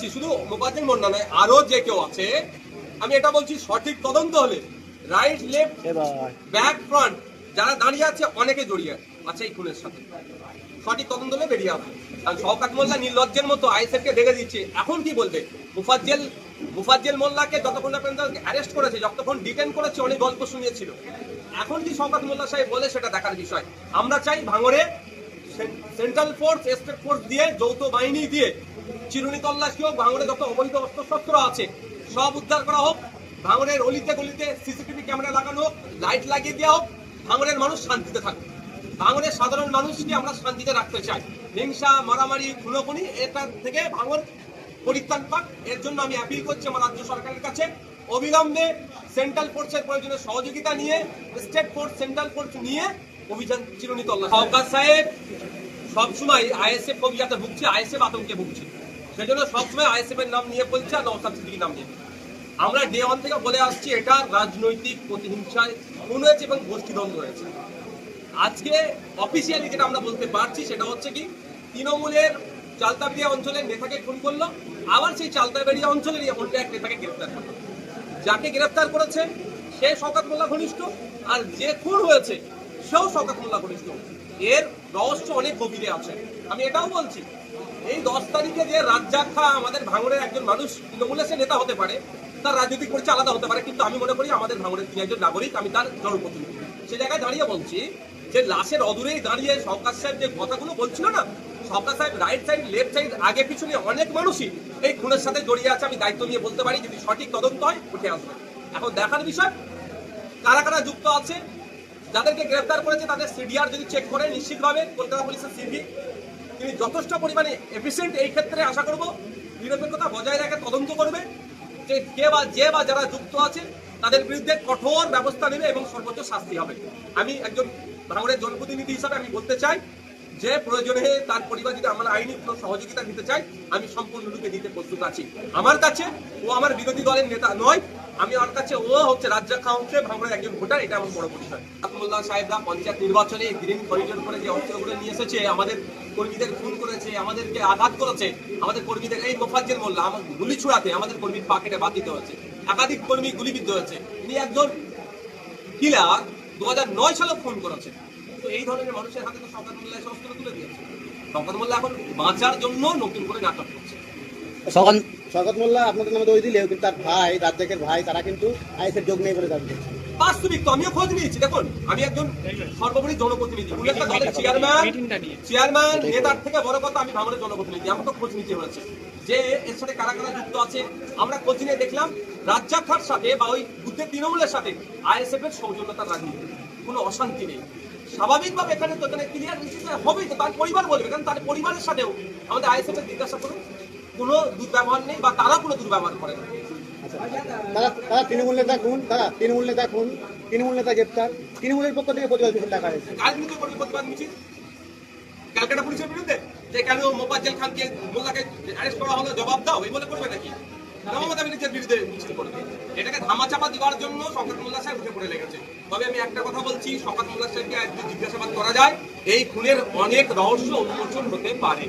বলছি শুধু মোবাজ্জেল মোন্না নয় আরও যে কেউ আছে আমি এটা বলছি সঠিক তদন্ত হলে রাইট লেফট ব্যাক ফ্রন্ট যারা দাঁড়িয়ে আছে অনেকে জড়িয়ে আছে। এই খুনের সাথে। সঠিক তদন্ত হলে বেরিয়ে আসবে। কারণ শওকাত মোল্লা নির্লজ্জের মতো আইএসএফ কে দেখে দিচ্ছে। এখন কি বলবে? মুফাজ্জেল মুফাজ্জেল মোল্লাকে যতক্ষণ না পর্যন্ত অ্যারেস্ট করেছে যতক্ষণ ডিটেন করেছে অনেক গল্প শুনিয়েছিল। এখন কি শওকাত মোল্লা সাহেব বলে সেটা দেখার বিষয়। আমরা চাই ভাঙড়ে সেন্ট্রাল ফোর্স স্টেট ফোর্স দিয়ে যৌথ বাহিনী দিয়ে চিরুনি তল্লাশি হোক ভাঙড়ে যত অবৈধ অস্ত্রশস্ত্র আছে, সব উদ্ধার করা হোক ভাঙড়ের অলিতে গলিতে সিসিটিভি ক্যামেরা লাগানো হোক, লাইট লাগিয়ে দেওয়া হোক ভাঙড়ের মানুষ শান্তিতে থাকুক। ভাঙড়ের সাধারণ মানুষকে আমরা শান্তিতে রাখতে চাই। হিংসা, মারামারি, খুনোখুনি এটা থেকে ভাঙড় পরিত্রাণ পাক। এর জন্য আমি অ্যাপিল করছি আমার রাজ্য সরকারের কাছে। অবিলম্বে সেন্ট্রাল ফোর্সের প্রয়োজনে সহযোগিতা নিয়ে স্টেট ফোর্স সেন্ট্রাল ফোর্স নিয়ে অভিযান চিরুনি তল্লাশি। সাহেব, সবসময় আইএসএফ কবি যাতে ভুগছে আইএসএফ আতঙ্কে ভুগছে। সেজন্য সবসময় আইএসএফ এর নাম নিয়ে বলছে আর নওসাদ সিদ্দিকির নাম নিয়ে। আমরা ডে ওয়ান থেকে বলে আসছি, এটা রাজনৈতিক প্রতিহিংসায় খুন হয়েছে এবং গোষ্ঠীদ্বন্দ্ব হয়েছে। আজকে অফিসিয়ালি যেটা আমরা বলতে পারছি সেটা হচ্ছে কি, তৃণমূলের চালতাবেড়িয়া অঞ্চলের নেতাকে খুন করল, আবার সেই চালতাবেড়িয়া অঞ্চলের অন্য এক নেতাকে গ্রেফতার করল। যাকে গ্রেফতার করেছে, সে শওকত মোল্লা ঘনিষ্ঠ, আর যে খুন হয়েছে, সেও শওকত মোল্লা ঘনিষ্ঠ। এর রহস্য অনেক গভীরে আছে। আমি এটাও বলছি এই দশ তারিখে যে রাজ্জাক খা আমাদের ভাঙড়ের একজন মানুষ, তৃণমূলের সে নেতা হতে পারে, তার রাজনৈতিক পরিচয় আলাদা হতে পারে, কিন্তু আমি মনে করি আমাদের ভাঙড়ের তিনি একজন নাগরিক, আমি তার জনপ্রতিনিধি। সে জায়গায় দাঁড়িয়ে বলছি যে লাশের অদূরেই দাঁড়িয়ে সরকার সাহেব যে কথাগুলো বলছিল না, সরকার সাহেব রাইট সাইড লেফট সাইড আগে পিছনে অনেক মানুষই এই খুনের সাথে জড়িয়ে আছে, আমি দায়িত্ব নিয়ে বলতে পারি, যদি সঠিক তদন্ত হয়, উঠে আসবে। এখন দেখার বিষয়, কারা কারা যুক্ত আছে, যাদেরকে গ্রেফতার করেছে তাদের সিডিআর যদি চেক করে, নিশ্চিতভাবে কলকাতা পুলিশের সিভি তিনি যথেষ্ট পরিমাণে এফিসিয়েন্ট এই ক্ষেত্রে আশা করব নিরপেক্ষতা বজায় রেখে তদন্ত করবে যে কে বা যে বা যারা যুক্ত আছে তাদের বিরুদ্ধে কঠোর ব্যবস্থা নেবে এবং সর্বোচ্চ শাস্তি হবে। আমি একজন ভাঙড়ের জনপ্রতিনিধি হিসাবে আমি বলতে চাই যে প্রয়োজনে তার পরিবার যদি আমার আইনি কোনো সহযোগিতা দিতে চাই আমি সম্পূর্ণরূপে দিতে প্রস্তুত আছি। আমার কাছে, ও আমার বিরোধী দলের নেতা নয়, আমি আমার কাছে, ও হচ্ছে রাজ্য হচ্ছে ভাঙড়ের একজন ভোটার, এটা আমার বড় পরিচয়। আতমুল্লাহ সাহেবরা পঞ্চায়েত নির্বাচনে গ্রিন করিডোর করে যে অস্ত্রগুলো নিয়ে এসেছে, আমাদের কর্মীদের খুন করেছে, আমাদেরকে আঘাত করেছে, আমাদের কর্মীদের, এই মোফাজ্জের মোল্লা, আমার গুলি ছুড়াতে আমাদের কর্মীর পাকেটে দিতে হয়েছে। একাধিক কর্মী গুলিবিদ্ধ হয়েছে। তিনি একজন কিলার দু হাজার নয় সালে ফোন করেছে। তো এই ধরনের মানুষের হাতে তো শওকত মোল্লা তুলে দিয়েছে। শওকত মোল্লা এখন বাঁচার জন্য নতুন করে নাটক করছে। শওকত মোল্লা আপনাদের নামে দই দিলেও কিন্তু তার ভাই রাজ্জাকের ভাই তারা কিন্তু আইসের যোগ নেই বলে দাবি করছে। বাস্তবিক তো আমিও খোঁজ নিয়েছি। দেখুন আমি একজন সর্বোপরি জনপ্রতিনিধি। উনি একটা দলের চেয়ারম্যান চেয়ারম্যান নেতার থেকে বড় কথা আমি ভাঙনের জনপ্রতিনিধি। আমাকে খোঁজ নিতে হয়েছে। যে এর সাথে কারা কারা যুক্ত আছে আমরা খোঁজ নিয়ে দেখলাম রাজ্জাক সাথে বা ওই বুদ্ধের তৃণমূলের সাথে আইএসএফ এর সৌজন্যতার রাজনীতি। কোনো অশান্তি নেই। স্বাভাবিকভাবে এখানে তো এখানে ক্লিয়ার নিশ্চিত হবেই তো তার পরিবার বলবে কারণ তার পরিবারের সাথেও আমাদের আইএসএফ এর জিজ্ঞাসা করুন। কোনো দুর্ব্যবহার নেই বা তারা কোনো দুর্ব্যবহার করে না। তারা তারা তৃণমূল নেতা খুন তারা তৃণমূল নেতা খুন তৃণমূল নেতা গ্রেপ্তার তৃণমূলের পক্ষ থেকে প্রতিবাদ মিছিল ডাকা হয়েছে। কার করবে প্রতিবাদ মিছিল? ক্যালকাটা পুলিশের বিরুদ্ধে? যে কেন খানকে মোল্লাকে অ্যারেস্ট করা হলো জবাব দাও এই বলে করবে নাকি? বিরুদ্ধে মিছিল করবে। এটাকে ধামাচাপা দেওয়ার জন্য শওকত মোল্লা সাহেব উঠে পড়ে লেগেছে। তবে আমি একটা কথা বলছি শওকত মোল্লা সাহেবকে যদি জিজ্ঞাসাবাদ করা যায় এই খুনের অনেক রহস্য উন্মোচন হতে পারে।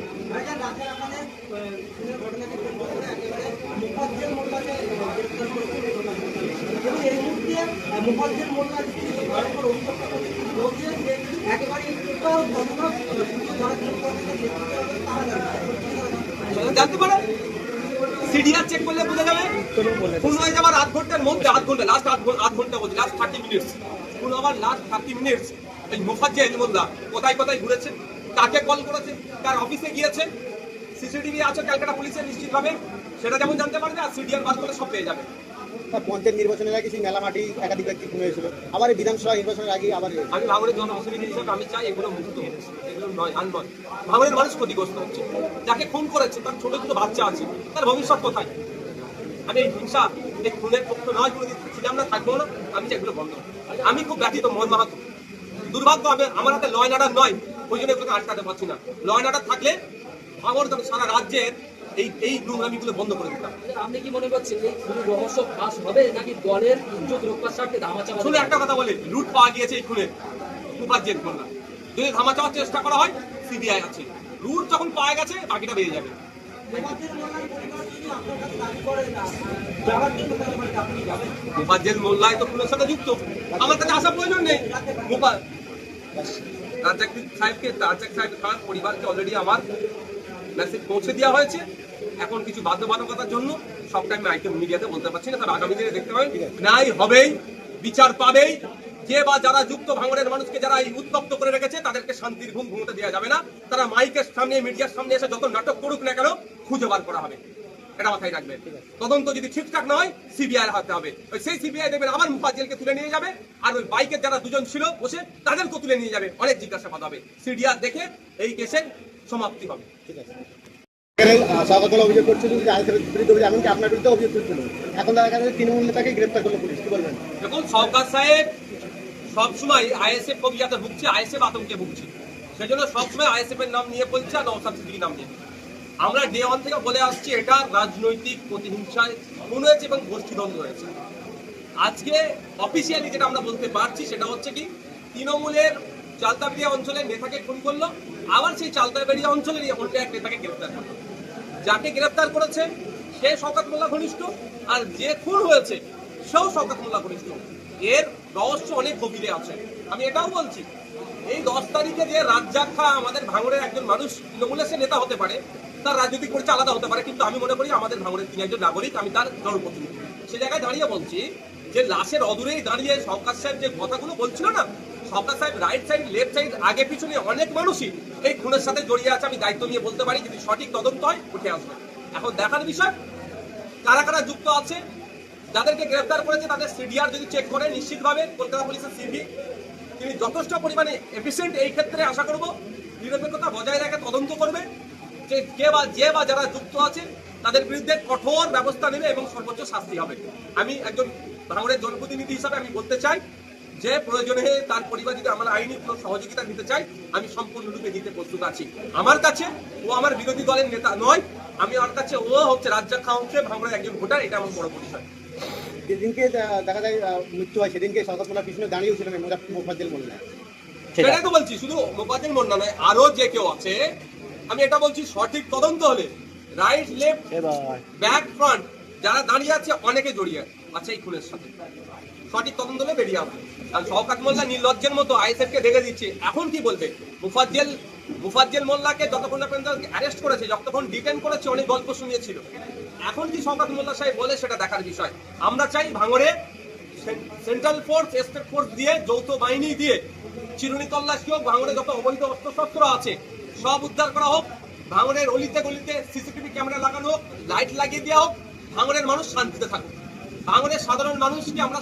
সেটা জানতে পারে সিডিআর চেক করলে বোঝা যাবে? কোন হয়ে যাবার আধ ঘণ্টার মধ্যে, আধ ঘণ্টা লাস্ট আধ আধ ঘণ্টা বলছে লাস্ট থার্টি মিনিটস কোন আবার লাস্ট থার্টি মিনিটস এই মুফাজ্জেল মোল্লা কোথায় কোথায় ঘুরেছে? কাকে কল করেছে? তার অফিসে গিয়েছে? সিসিটিভি আছে ক্যালকাটা পুলিশের নিশ্চিতভাবে। সেটা যেমন জানতে পারবে আর সিডিআর বাদ করে সব পেয়ে যাবে। পঞ্চায়েত নির্বাচনের আগে সেই মেলামাটি একাধিক ব্যক্তি খুন হয়েছিল আবার এই বিধানসভা নির্বাচনের আগে আবার। আমি ভাঙড়ের জনপ্রতিনিধি হিসেবে আমি চাই এগুলো মুক্ত। এগুলো নয় আর নয় ভাঙড়ের মানুষ ক্ষতিগ্রস্ত হচ্ছে। যাকে খুন করেছে তার ছোট ছোট বাচ্চা আছে তার ভবিষ্যৎ কোথায়? আমি এই হিংসা এই খুনের পক্ষ নয় কোনোদিন ছিলাম না থাকব না আমি চাই এগুলো বন্ধ আমি খুব ব্যথিত মন মাহাতো। দুর্ভাগ্য হবে আমার হাতে লয় নাডার নয় ওই জন্য এগুলোকে আটকাতে পারছি না। লয় নাডার থাকলে ভাঙড় সারা রাজ্যের এই এই নোংরামিগুলো বন্ধ করে দিতাম আপনি কি মনে করছেন এই রহস্য ফাঁস হবে নাকি দলের ইজ্জত রক্ষার স্বার্থে ধামাচাপা শুধু একটা কথা বলি লুট পাওয়া গিয়েছে এই খুনে। উপার্জন করলাম যদি ধামা চাওয়ার চেষ্টা করা হয় সিবিআই আছে। লুট যখন পাওয়া গেছে বাকিটা বেরিয়ে যাবে। মোল্লাই তো খুনের সাথে যুক্ত। আমার কাছে আসা প্রয়োজন নেই। রাজ্জাক সাহেবকে রাজ্জাক সাহেব খান পরিবারকে অলরেডি আমার মেসেজ পৌঁছে দেওয়া হয়েছে। এখন কিছু বাধ্যবাধকতার জন্য সবটা আমি আইটেম মিডিয়াতে বলতে পারছি না তবে আগামী দিনে দেখতে পাবেন। ন্যায় হবেই বিচার পাবেই। যে বা যারা যুক্ত ভাঙড়ের মানুষকে যারা এই উত্তপ্ত করে রেখেছে তাদেরকে শান্তির ঘুম ঘুমোতে দেওয়া যাবে না। তারা মাইকের সামনে মিডিয়ার সামনে এসে যত নাটক করুক না কেন খুঁজে বার করা হবে। এটা মাথায় রাখবেন। তদন্ত যদি ঠিকঠাক না হয় সিবিআই হাতে হবে। ওই সেই সিবিআই দেবেন আবার মুফাজ্জেলকে তুলে নিয়ে যাবে আর ওই বাইকের যারা দুজন ছিল বসে তাদেরকে তুলে নিয়ে যাবে। অনেক জিজ্ঞাসাবাদ হবে। সিডিআর দেখে এই কেসের সমাপ্তি হবে। ঠিক আছে। এখন তৃণমূল বলবেন? সবসময় আইএসএফ ভুগছে ভুগছে। সেজন্য সবসময় নাম নিয়ে নাম আমরা ডে ওয়ান থেকে বলে আসছি, এটা রাজনৈতিক প্রতিহিংসায় খুন হয়েছে এবং গোষ্ঠীদ্বন্দ্ব হয়েছে। আজকে অফিসিয়ালি যেটা আমরা বলতে পারছি, সেটা হচ্ছে কি, তৃণমূলের চালতাবেড়িয়া অঞ্চলের নেতাকে খুন করল, আবার সেই চালতাবেড়িয়া অঞ্চলেরই অন্য এক নেতাকে গ্রেপ্তার করল। যাকে গ্রেপ্তার করেছে, সে শওকত মোল্লা ঘনিষ্ঠ, আর যে খুন হয়েছে, সেও শকাত মোল্লা ঘনিষ্ঠ। এর রহস্য অনেক গভীরে আছে। আমি এটাও বলছি, এই দশ তারিখে যে রাজ্জাক খা আমাদের ভাঙড়ের একজন মানুষ তৃণমূলের সে নেতা হতে পারে, তার রাজনৈতিক পরিচয় আলাদা হতে পারে, কিন্তু আমি মনে করি আমাদের ভাঙড়ের তিনি একজন নাগরিক, আমি তার জনপ্রতিনিধি সে জায়গায় দাঁড়িয়ে বলছি যে লাশের অদূরেই দাঁড়িয়ে সরকার সাহেব যে কথাগুলো বলছিল না সরকার সাহেব রাইট সাইড লেফট সাইড আগে পিছনে অনেক মানুষই এই খুনের সাথে জড়িয়ে আছে, আমি দায়িত্ব নিয়ে বলতে পারি, যদি সঠিক তদন্ত হয়, উঠে আসবে। এখন দেখার বিষয়, কারা কারা যুক্ত আছে, যাদেরকে গ্রেফতার করেছে, তাদের সিডিআর যদি চেক করে, নিশ্চিতভাবে কলকাতা পুলিশের সিভি, তিনি যথেষ্ট পরিমাণে এফিসিয়েন্ট এই ক্ষেত্রে আশা করব, নিরপেক্ষতা বজায় রেখে তদন্ত করবে, যে কে বা, যে বা যারা যুক্ত আছে, তাদের বিরুদ্ধে কঠোর ব্যবস্থা নেবে এবং সর্বোচ্চ শাস্তি হবে। আমি একজন ভাঙড়ের জনপ্রতিনিধি হিসাবে আমি বলতে চাই যে প্রয়োজনে তার পরিবার যদি আমার আইনি কোনো সহযোগিতা দিতে চাই আমি সম্পূর্ণরূপে দিতে প্রস্তুত আছি। আমার কাছে ও আমার বিরোধী দলের নেতা নয় আমি আমার কাছে ও হচ্ছে রাজ্জাক হচ্ছে ভাঙড়ের একজন ভোটার এটা আমার বড় পরিচয়। যেদিনকে দেখা যায় মৃত্যু হয় সেদিনকে স্বাগতলা পিছনে দাঁড়িয়েছিলেন মোফাজ্জেল মোল্লা। সেটাই। তো বলছি শুধু মোবাজিল মন্ডা নয় আরও যে কেউ আছে আমি এটা বলছি সঠিক তদন্ত হলে রাইট লেফট ব্যাক ফ্রন্ট যারা দাঁড়িয়ে আছে অনেকে জড়িয়ে আছে। এই খুনের সাথে। সঠিক তদন্ত হলে বেরিয়ে আসবে। কারণ শওকাত মোল্লা নির্লজ্জের মতো আইএসএফ কে দেখে দিচ্ছে। এখন কি বলবে? মুফাজ্জেল মুফাজ্জেল মোল্লাকে যতক্ষণ না পর্যন্ত অ্যারেস্ট করেছে, যতক্ষণ ডিটেন করেছে অনেক গল্প শুনিয়েছিল। এখন কি শওকাত মোল্লা সাহেব বলে সেটা দেখার বিষয়। আমরা চাই ভাঙড়ে সেন্ট্রাল ফোর্স স্টেট ফোর্স দিয়ে, যৌথ বাহিনী দিয়ে, চিরুনি তল্লাশি হোক, ভাঙড়ে যত অবৈধ অস্ত্রশস্ত্র আছে, সব উদ্ধার করা হোক, ভাঙড়ের অলিতে গলিতে সিসিটিভি ক্যামেরা লাগানো হোক লাইট লাগিয়ে দেওয়া হোক, ভাঙড়ের মানুষ শান্তিতে থাকুক। ভাঙড়ের সাধারণ মানুষকে আমরা